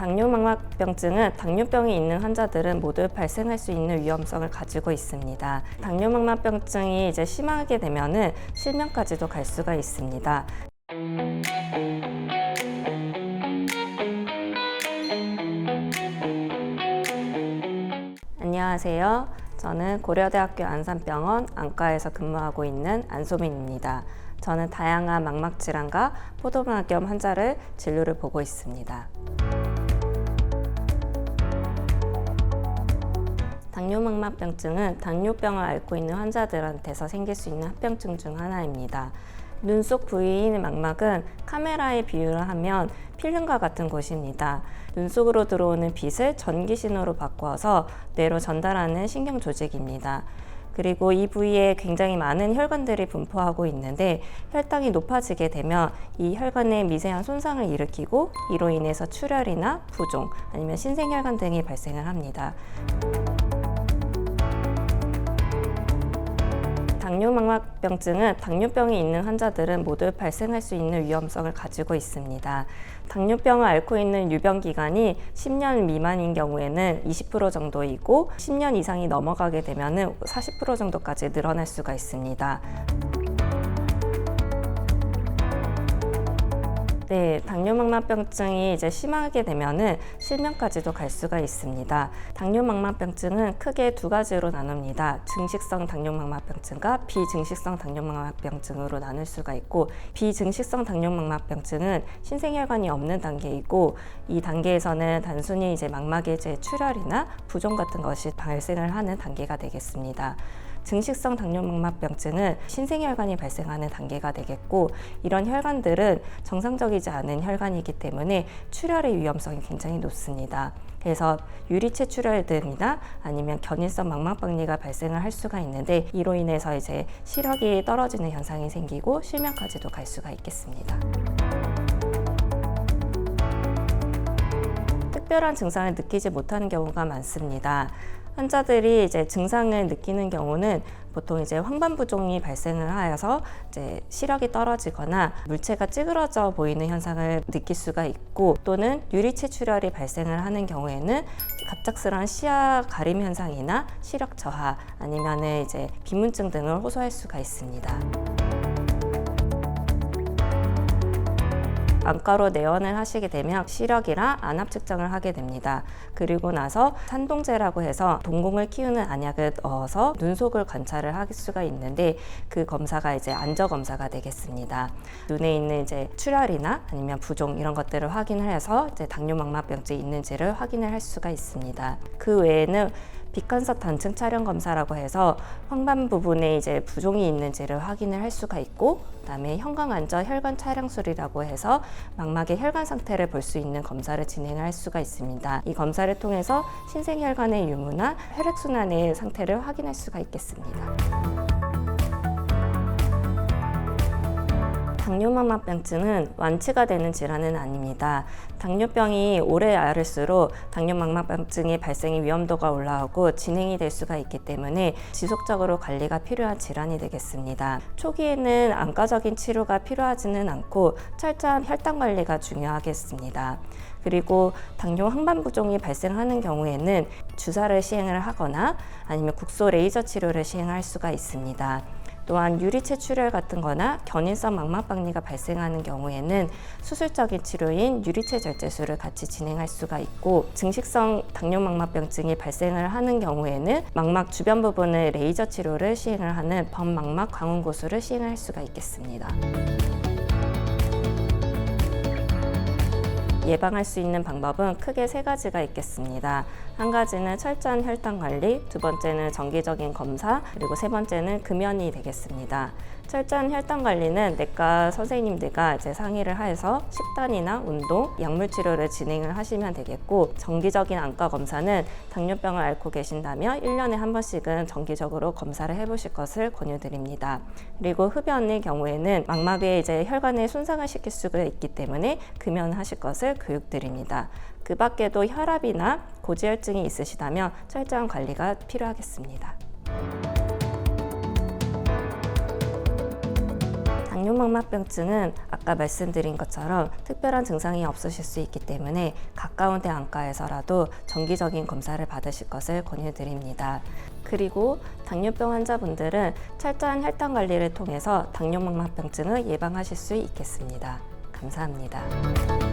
당뇨망막병증은 당뇨병이 있는 환자들은 모두 발생할 수 있는 위험성을 가지고 있습니다. 당뇨망막병증이 이제 심하게 되면은 실명까지도 갈 수가 있습니다. 안녕하세요. 저는 고려대학교 안산병원 안과에서 근무하고 있는 안소민입니다. 저는 다양한 망막 질환과 포도막염 환자를 진료를 보고 있습니다. 당뇨망막병증은 당뇨병을 앓고 있는 환자들한테서 생길 수 있는 합병증 중 하나입니다. 눈 속 부위인 망막은 카메라에 비유를 하면 필름과 같은 곳입니다. 눈 속으로 들어오는 빛을 전기 신호로 바꿔서 뇌로 전달하는 신경 조직입니다. 그리고 이 부위에 굉장히 많은 혈관들이 분포하고 있는데 혈당이 높아지게 되면 이 혈관에 미세한 손상을 일으키고 이로 인해서 출혈이나 부종 아니면 신생혈관 등이 발생을 합니다. 당뇨망막병증은 당뇨병이 있는 환자들은 모두 발생할 수 있는 위험성을 가지고 있습니다. 당뇨병을 앓고 있는 유병 기간이 10년 미만인 경우에는 20% 정도이고 10년 이상이 넘어가게 되면은 40% 정도까지 늘어날 수가 있습니다. 네, 당뇨망막병증이 이제 심하게 되면은 실명까지도 갈 수가 있습니다. 당뇨망막병증은 크게 두 가지로 나눕니다. 증식성 당뇨망막병증과 비증식성 당뇨망막병증으로 나눌 수가 있고 비증식성 당뇨망막병증은 신생혈관이 없는 단계이고 이 단계에서는 단순히 이제 망막의 제 출혈이나 부종 같은 것이 발생을 하는 단계가 되겠습니다. 증식성 당뇨망막병증은 신생혈관이 발생하는 단계가 되겠고 이런 혈관들은 정상적이지 않은 혈관이기 때문에 출혈의 위험성이 굉장히 높습니다. 그래서 유리체 출혈 등이나 아니면 견인성 망막박리가 발생을 할 수가 있는데 이로 인해서 이제 시력이 떨어지는 현상이 생기고 실명까지도 갈 수가 있겠습니다. 특별한 증상을 느끼지 못하는 경우가 많습니다. 환자들이 이제 증상을 느끼는 경우는 보통 이제 황반부종이 발생을 하여서 이제 시력이 떨어지거나 물체가 찌그러져 보이는 현상을 느낄 수가 있고 또는 유리체 출혈이 발생을 하는 경우에는 갑작스러운 시야 가림 현상이나 시력 저하 아니면은 이제 비문증 등을 호소할 수가 있습니다. 안과로 내원을 하시게 되면 시력이랑 안압 측정을 하게 됩니다. 그리고 나서 산동제라고 해서 동공을 키우는 안약을 넣어서 눈 속을 관찰을 할 수가 있는데 그 검사가 이제 안저 검사가 되겠습니다. 눈에 있는 이제 출혈이나 아니면 부종 이런 것들을 확인을 해서 이제 당뇨망막병증이 있는지를 확인을 할 수가 있습니다. 그 외에는 빛간섭 단층 촬영 검사라고 해서 황반 부분에 이제 부종이 있는지를 확인을 할 수가 있고 그다음에 형광 안저 혈관 촬영술이라고 해서 망막의 혈관 상태를 볼 수 있는 검사를 진행을 할 수가 있습니다. 이 검사를 통해서 신생혈관의 유무나 혈액순환의 상태를 확인할 수가 있겠습니다. 당뇨망막병증은 완치가 되는 질환은 아닙니다. 당뇨병이 오래 앓을수록 당뇨망막병증의 발생의 위험도가 올라오고 진행이 될 수가 있기 때문에 지속적으로 관리가 필요한 질환이 되겠습니다. 초기에는 안과적인 치료가 필요하지는 않고 철저한 혈당 관리가 중요하겠습니다. 그리고 당뇨 항반부종이 발생하는 경우에는 주사를 시행을 하거나 아니면 국소 레이저 치료를 시행할 수가 있습니다. 또한 유리체 출혈 같은 거나 견인성 망막박리가 발생하는 경우에는 수술적인 치료인 유리체 절제술을 같이 진행할 수가 있고 증식성 당뇨망막병증이 발생을 하는 경우에는 망막 주변 부분을 레이저 치료를 시행을 하는 범망막 광운고수를 시행할 수가 있겠습니다. 예방할 수 있는 방법은 크게 세 가지가 있겠습니다. 한 가지는 철저한 혈당 관리, 두 번째는 정기적인 검사, 그리고 세 번째는 금연이 되겠습니다. 철저한 혈당 관리는 내과 선생님들과 이제 상의를 해서 식단이나 운동, 약물 치료를 진행을 하시면 되겠고 정기적인 안과 검사는 당뇨병을 앓고 계신다면 1년에 한 번씩은 정기적으로 검사를 해보실 것을 권유드립니다. 그리고 흡연의 경우에는 망막에 이제 혈관에 손상을 시킬 수가 있기 때문에 금연하실 것을 교육드립니다. 그 밖에도 혈압이나 고지혈증이 있으시다면 철저한 관리가 필요하겠습니다. 당뇨망막병증은 아까 말씀드린 것처럼 특별한 증상이 없으실 수 있기 때문에 가까운 데 안과에서라도 정기적인 검사를 받으실 것을 권유드립니다. 그리고 당뇨병 환자분들은 철저한 혈당 관리를 통해서 당뇨망막병증을 예방하실 수 있겠습니다. 감사합니다.